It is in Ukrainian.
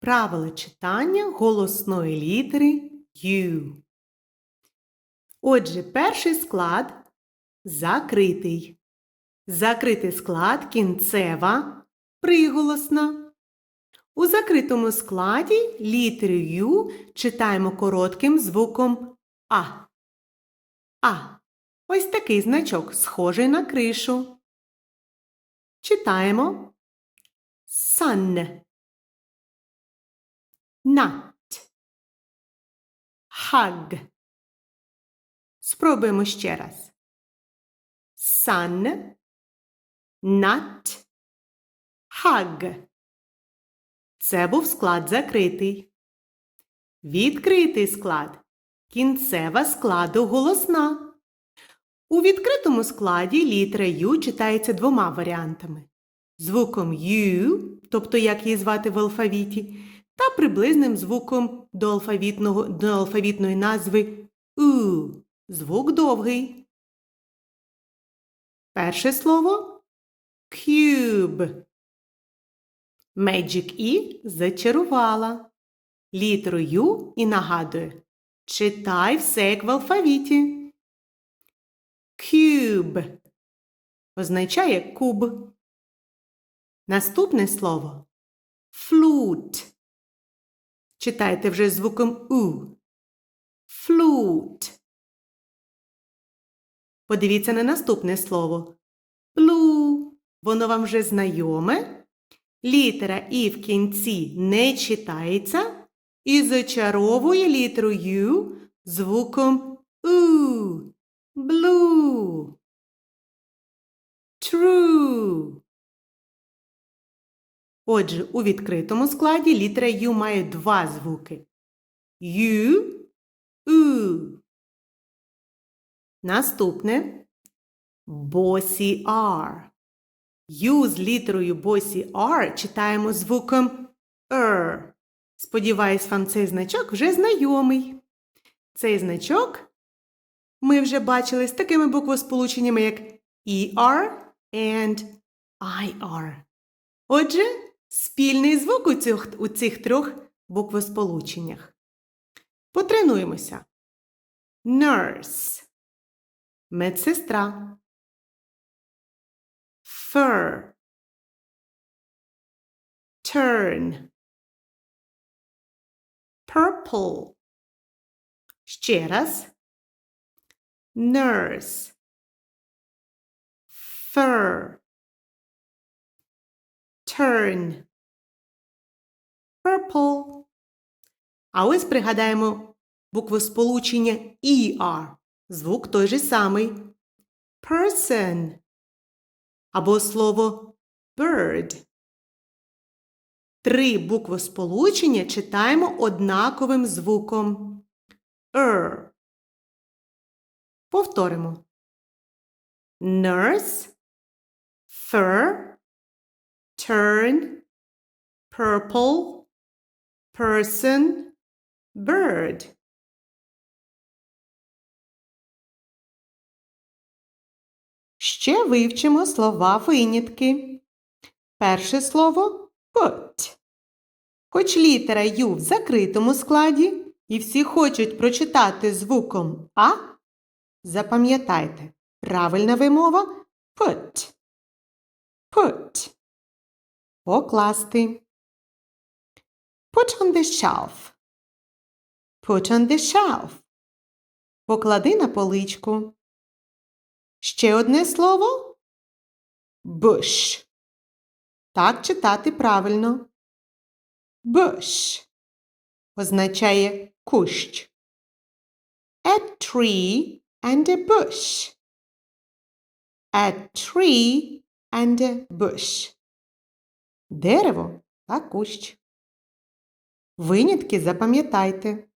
Правила читання голосної літери U. Отже, перший склад закритий. Закритий склад кінцева приголосна. У закритому складі літеру Ю читаємо коротким звуком А. А. Ось такий значок, схожий на кришу. Читаємо sun, nut, hug. Спробуємо ще раз. Sun, nut, hug. Це був склад закритий. Відкритий склад. Кінцева складу голосна. У відкритому складі літера Ю читається двома варіантами: звуком Ю, тобто як її звати в алфавіті, та приблизним звуком до, алфавітного, до алфавітної назви У. Звук довгий. Перше слово Cube. Magic E зачарувала. Літеру Ю і нагадує. Читай все як в алфавіті. Cube означає куб. Наступне слово flute. Читайте вже звуком У. Flute. Подивіться на наступне слово blue. Воно вам вже знайоме. Літера І в кінці не читається і зачаровує літеру Ю звуком У. Blue. Отже, у відкритому складі літера Ю має два звуки. Ю, У. Наступне босі R. Ю з літерою босі R читаємо звуком Р. Сподіваюсь, вам цей значок вже знайомий. Цей значок ми вже бачили з такими буквосполученнями, як ER and IR. Отже, спільний звук у цих, у цих трьох буквосполученнях. Потренуємося. Nurse – медсестра. Fur – turn. Purple. Ще раз. Nurse. Fur. Turn. Purple. А ось пригадаємо буквосполучення ER. Звук той же самий. Person. Або слово bird. Три буквосполучення читаємо однаковим звуком. Er. Повторимо. Nurse, fur, turn, purple, person, bird. Ще вивчимо слова винятки. Перше слово put. Хоч літера Ю в закритому складі і всі хочуть прочитати звуком А, запам'ятайте, правильна вимова put. Put. Покласти. Put on the shelf. Put on the shelf. Поклади на поличку. Ще одне слово bush. Так читати правильно. Bush означає кущ. A tree and a bush. A tree and a bush. Дерево та кущ. Винятки запам'ятайте.